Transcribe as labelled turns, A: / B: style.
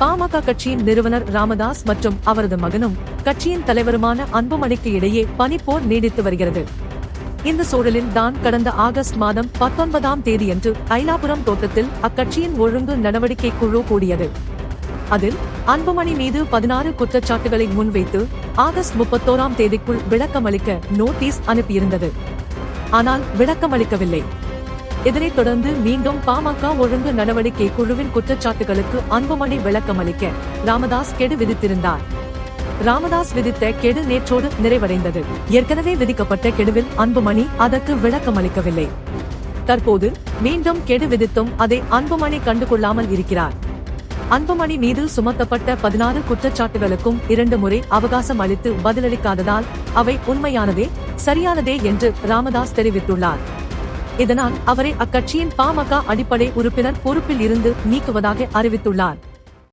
A: பாமக கட்சியின் நிறுவனர் ராமதாஸ் மற்றும் அவரது மகனும் கட்சியின் தலைவருமான அன்புமணிக்கு இடையே பனிப்போர் நீடித்து வருகிறது. இந்த சூழலில் தான் கடந்த ஆகஸ்ட் மாதம் பத்தொன்பதாம் தேதியன்று ஐலாபுரம் தோட்டத்தில் அக்கட்சியின் ஒழுங்கு நடவடிக்கை குழு கூடியது. அதில் அன்புமணி மீது பதினாறு குற்றச்சாட்டுகளை முன்வைத்து ஆகஸ்ட் முப்பத்தோராம் தேதிக்குள் விளக்கமளிக்க நோட்டீஸ் அனுப்பியிருந்தது. ஆனால் விளக்கமளிக்கவில்லை. இதனைத் தொடர்ந்து மீண்டும் பாமக ஒழுங்கு நடவடிக்கை குழுவின் குற்றச்சாட்டுகளுக்கு அன்புமணி விளக்கமளிக்க ராமதாஸ் கெடு விதித்திருந்தார். ராமதாஸ் விதித்த கெடு நேற்றோடு நிறைவடைந்தது. ஏற்கனவே விதிக்கப்பட்ட கெடுவில் அன்புமணி அதற்கு விளக்கமளிக்கவில்லை. தற்போது மீண்டும் கெடு விதித்தும் அதை அன்புமணி கண்டுகொள்ளாமல் இருக்கிறார். அன்புமணி மீது சுமத்தப்பட்ட பதினாறு குற்றச்சாட்டுகளுக்கும் இரண்டு முறை அவகாசம் அளித்து பதிலளிக்காததால் அவை உண்மையானதே சரியானதே என்று ராமதாஸ் தெரிவித்துள்ளார். இதனால் அவரை அக்கட்சியின் பாமக அடிப்படை உறுப்பினர் பொறுப்பில் இருந்து நீக்குவதாக அறிவித்துள்ளார்.